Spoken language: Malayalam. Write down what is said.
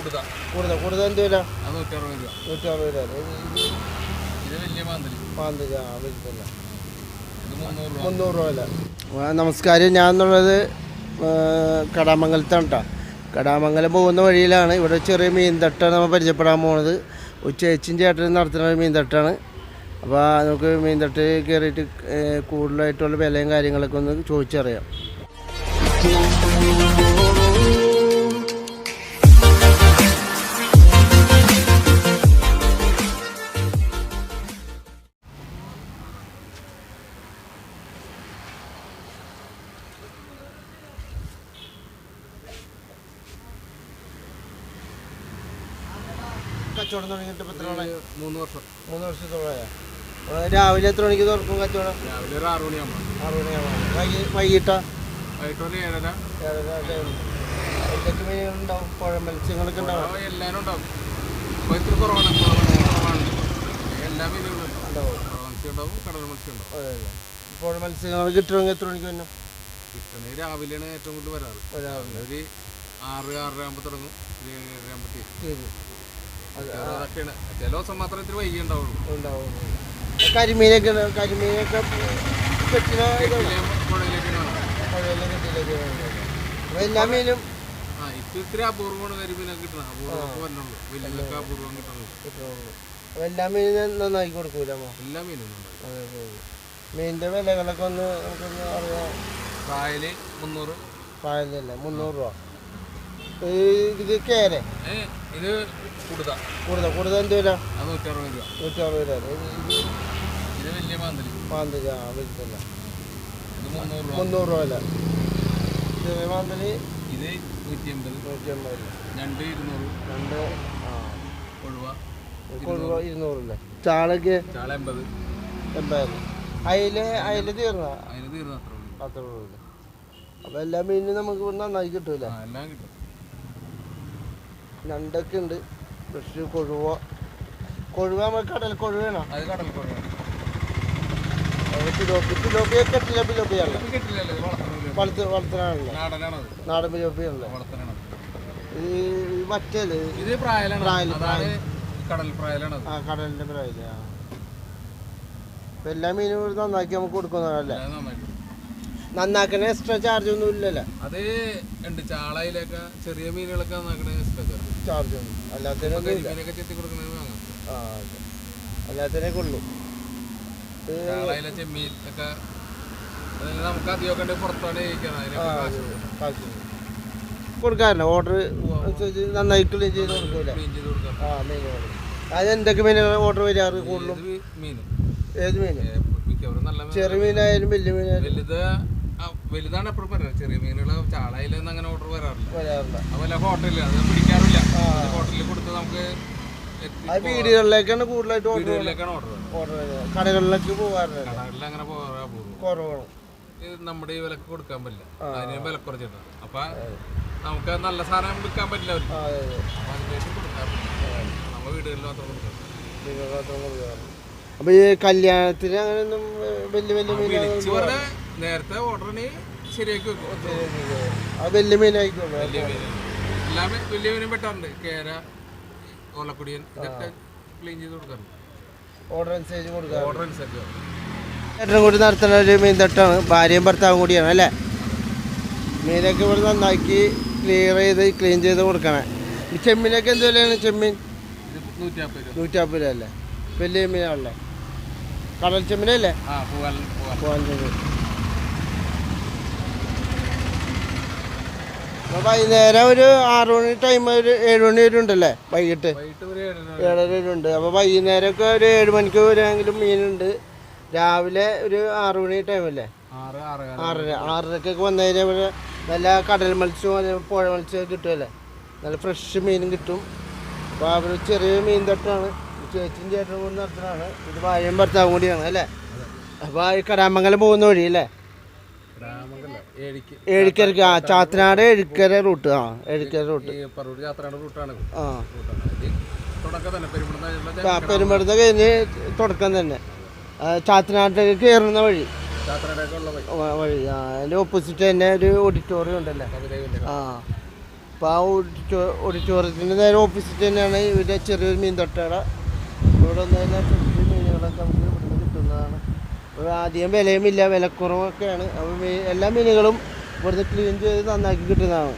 കുടുത കൂടുതൽ കൂടുതൽ എന്ത് വില നൂറ്ററുപത് രൂപ. നൂറ്ററുപത് രൂപ. ഇത് വലിയ മാന്തൽ. പാന്തൽ ആ വലുതല്ല. ഇത് മുന്നൂറ് രൂപ. വില നമസ്കാരം. ഞാൻ എന്നുള്ളത് കടാമംഗലത്താണ് കേട്ടോ കടാമംഗലം പോകുന്ന വഴിയിലാണ് ഇവിടെ ചെറിയ മീൻ തട്ടാണ് നമ്മൾ പരിചയപ്പെടാൻ പോകുന്നത് ഉച്ച ചേച്ചിയും ചേട്ടനും നടത്തുന്ന ഒരു മീൻ തട്ടാണ് അപ്പോൾ നമുക്ക് മീൻ തട്ട് കയറിയിട്ട് കൂടുതലായിട്ടുള്ള വിലയും കാര്യങ്ങളൊക്കെ ഒന്ന് ചോദിച്ചറിയാം. കച്ചവടം തുടങ്ങിയിട്ട് എത്ര നാളായി? മൂന്ന് വർഷം. മൂന്ന് വർഷത്തോളം രാവിലെ എത്ര മണിക്ക് തുറക്കും കച്ചവടം? രാവിലെ ഒരു ആറ് മണിയാകുമ്പോൾ ആറ് മണിയാകുമ്പോൾ വൈകി വൈകിട്ടാ? വൈകിട്ട് ഒരു ഏഴര. ഏഴര എന്തൊക്കെ മീനുകളുണ്ടാവും പുഴ മത്സ്യങ്ങളൊക്കെ ഉണ്ടാവും? എല്ലാവരും ഉണ്ടാവും. ഇപ്പോൾ ഇത്തിരി കുറവാണ്. കുറവാണ്. എല്ലാ മീനുകളും. ഉണ്ടാവും. മത്സ്യം ഉണ്ടാവും കടൽ മത്സ്യം ഉണ്ടാവും. അതെ അതെ. പുഴ മത്സ്യങ്ങൾ കിട്ടുമെങ്കിൽ എത്ര മണിക്ക് വന്നു കിട്ടണേ രാവിലെയാണ് ഏറ്റവും കൂടുതൽ വരാറ്. ഒരു ആറ് ആറര ആകുമ്പോൾ തുടങ്ങും. ഏഴര അതൊക്കെയാണ്. ചില ദിവസം മാത്രമേ ഇത്തിരി വൈകി ഉണ്ടാവുള്ളൂ. ഉണ്ടാവും കരിമീനൊക്കെ. കരിമീനൊക്കെ എല്ലാ മീനും ആ ഇപ്പൊ ഇത്തിരി അപൂർവമാണ് കരിമീനൊക്കെ കിട്ടുന്നത്. അപൂർവമൊക്കെ വരണുള്ളൂ വലിയതൊക്കെ അപൂർവം കിട്ടുന്നത്. എല്ലാ മീനും നന്നാക്കി കൊടുക്കൂല എല്ലാ മീനും മീനിന്റെ വിലകളൊക്കെ ഒന്ന് നമുക്കൊന്ന് അറിയാം. കായൽ മുന്നൂറ്. കായലല്ലേ മുന്നൂറ് രൂപ. ഇത് കേര ഇത് കൂടുതൽ കൂടുതൽ കൂടുതൽ എന്ത് വില? നൂറ്ററുപത് രൂപ. നൂറ്ററുപത് രൂപ. ഇത്? വലിയ മാന്തലി മാന്തലി ആ വലുതല്ല. ഇത് മുന്നൂറ് രൂപ. വില ഇത് മാന്തലി ഇത് നൂറ്റി എൺപത് നൂറ്റി അമ്പത് രൂപ. രണ്ട് ഇരുന്നൂറ്. രണ്ട് ആ. കൊഴുവ. കൊഴുവ ഇരുന്നൂറല്ലേ? ചാളക്ക്? ചാള എൺപത്. എൺപത്. അയില അയില തീർന്ന? അതിന് തീർന്ന അത്ര ഉള്ളൂ. അത്ര രൂപ അപ്പോൾ എല്ലാ മീനും നമുക്ക് നന്നായി കിട്ടൂല എല്ലാം കിട്ടും. ഞണ്ടൊക്കെ ഉണ്ട് ഫ്രഷ് കൊഴുവ. കൊഴുവ നമ്മൾ കടൽ കൊഴുവേണോ അത് കടൽ കൊഴുവ. പിലോപ്പി കിട്ടില്ല വളർത്ത് വളർത്തനാണല്ലോ നാടൻ പിലോപ്പിയാണല്ലോ ഈ മറ്റേത് ഇത് പ്രായലാണ്. കടൽ പ്രായലാണ് ആ കടലിന്റെ പ്രായിൽ ആ. എല്ലാ മീനും നന്നാക്കി നമുക്ക് കൊടുക്കുന്നതല്ലേ നന്നാക്കണ എക്സ്ട്രാ ചാർജ് ഒന്നും ഇല്ലല്ലോ. അത് ഉണ്ട് ചാളയിലൊക്കെ ചെറിയ മീനുകളൊക്കെ നന്നാക്കണ എക്സ്ട്രാ ചാർജ് ഒന്നും അല്ലാത്തതിനൊന്നും ഇല്ല. കരിമീനൊക്കെ ചെത്തി കൊടുക്കണത് വാങ്ങാം ആ അതെ. അല്ലാത്തതിനൊക്കെ ഉള്ളൂ. ഇത് ചാളയിലെ ചെമ്മീൻ ഒക്കെ അതെല്ലാം നമുക്ക് അധികമൊക്കെ ഉണ്ട് പുറത്താണ് ജയിക്കണം ആ അതിനൊക്കെ കാശ് കാശ് കൊടുക്കാറില്ല. ഓർഡർ അനുസരിച്ച് നന്നായി ക്ലീൻ ചെയ്ത് കൊടുക്കൂല. ക്ലീൻ ചെയ്ത് കൊടുക്കാം. ആ മീനുകൾ അത് എന്തൊക്കെ മീനുകൾ ഓർഡർ വരാറ് കൂടുതലും? ഇത് മീനും ഏത് മീൻ? മിക്കവരും നല്ല മീൻ ചെറിയ മീനായാലും വലിയ മീനായാലും. വലുത് വലുതാണ് എപ്പോഴും പറയുന്നത്. ചെറിയ മീനുകൾ ചാളയിലൊന്നും അങ്ങനെ ഓർഡർ വരാറില്ല. വരാറില്ല. അതുപോലെ ഹോട്ടലിൽ അത് പിടിക്കാറില്ല. ഹോട്ടലിൽ കൊടുത്ത് നമുക്ക് അത് വീടുകളിലേക്കാണ് കൂടുതലായിട്ട് ഓർഡർ വീടുകളിലേക്കാണ് ഓർഡർ ഓർഡർ കടകളിലേക്ക് പോകാറില്ല കടകളിൽ അങ്ങനെ പോകാൻ പോകും കുറവാണ്. നമ്മുടെ ഈ വിലക്ക് കൊടുക്കാൻ പറ്റില്ല. അതിന് വില കുറച്ചിട്ടാണ് അപ്പൊ നമുക്ക് നല്ല സാധനം വിൽക്കാൻ പറ്റില്ല അവർക്ക്. അപ്പൊ അതിലേക്ക് കൊടുക്കാറില്ല നമ്മുടെ വീടുകളിൽ മാത്രം കൊടുക്കാം അപ്പോൾ ഈ കല്യാണത്തിന് അങ്ങനെ ഒന്നും വലിയ വലിയ മീനുകൾ വിളിച്ച് പറഞ്ഞ നേരത്തെ ഓർഡറിന് ശരിയാക്കി വെക്കും. അത് വലിയ മീനായിക്കോളൂ വലിയ മീൻ. എല്ലാ വലിയ മീനും പെട്ടാറുണ്ട്. കേര ഓലക്കുടിയൻ ഇതൊക്കെ ക്ലീൻ ചെയ്ത് കൊടുക്കാറുണ്ട്. ഓർഡർ അനുസരിച്ച് കൊടുക്കാറ് ഓർഡർ അനുസരിച്ച്. ചേട്ടനും കൂടി നടത്തുന്ന ഒരു മീൻ തട്ടാണ്. ഭാര്യയും ഭർത്താവും കൂടിയാണ് അല്ലേ? മീനൊക്കെ ഇവിടെ നന്നാക്കി ക്ലിയർ ചെയ്ത് ക്ലീൻ ചെയ്ത് കൊടുക്കണേ. ഈ ചെമ്മീനൊക്കെ എന്ത് വിലയാണ് ചെമ്മീൻ? ഇത് നൂറ്റിയാപ്പത് രൂപ. അല്ലേ വലിയ മീനാണല്ലേ? കടൽ ചെമ്മീനല്ലേ? ആ പോകാൻ വൈകുന്നേരം ഒരു ആറു മണി ടൈം ഒരു ഏഴ് മണി വരെ ഉണ്ടല്ലേ? വൈകിട്ട്. ഏഴര വരെ ഉണ്ട്. അപ്പോൾ വൈകുന്നേരമൊക്കെ ഒരു ഏഴ് മണിക്ക് വരെയെങ്കിലും മീനുണ്ട്. രാവിലെ ഒരു ആറു മണി ടൈമല്ലേ ആറര. ആറരക്കൊക്കെ വന്നു കഴിഞ്ഞാൽ ഇവിടെ നല്ല കടൽ മത്സ്യവും അതേപോലെ പുഴ മത്സ്യമൊക്കെ കിട്ടുമല്ലേ നല്ല ഫ്രഷ് മീനും കിട്ടും. അപ്പോൾ അവർ ചെറിയ മീൻ തട്ടാണ്. ചേച്ചിയും ചേട്ടനും കൂടി നടത്തുന്നതാണ്. ഇത് ഭാര്യയും ഭർത്താവും കൂടിയാണ് അല്ലേ? അപ്പോൾ ഈ കരാമംഗലം പോകുന്ന വഴി അല്ലേ രാമങ്കല്ല ഏഴിക്ക് ഏഴിക്കരക്ക് ആ ചാത്തനാട് എഴുക്കര റൂട്ട് ആ എഴുക്കര റൂട്ട്. ആ. പെരുമ്പടുന്ന കഴിഞ്ഞ് തുടക്കം തന്നെ. ചാത്തനാട്ടിലേക്ക് കയറുന്ന വഴി. വഴി. ആ അതിന്റെ ഓപ്പോസിറ്റ് തന്നെ ഒരു ഓഡിറ്റോറിയം ഉണ്ടല്ലേ? ആ. അപ്പോൾ ആ ഓഡിറ്റോ ഓഡിറ്റോറിയത്തിന്റെ നേരെ ഓപ്പോസിറ്റ് തന്നെയാണ് ഇവിടെ ചെറിയൊരു മീൻ തൊട്ടട ഇവിടെ വന്നു കഴിഞ്ഞാൽ ഫ്രഷ് മീനുകളൊക്കെ നമുക്ക് ഇവിടുന്ന് കിട്ടുന്നതാണ് ഇവിടെ അധികം വിലയുമില്ല വിലക്കുറവൊക്കെയാണ്. അപ്പോൾ എല്ലാ മീനുകളും ഇവിടുന്ന് ക്ലീൻ ചെയ്ത് നന്നാക്കി കിട്ടുന്നതാണ്.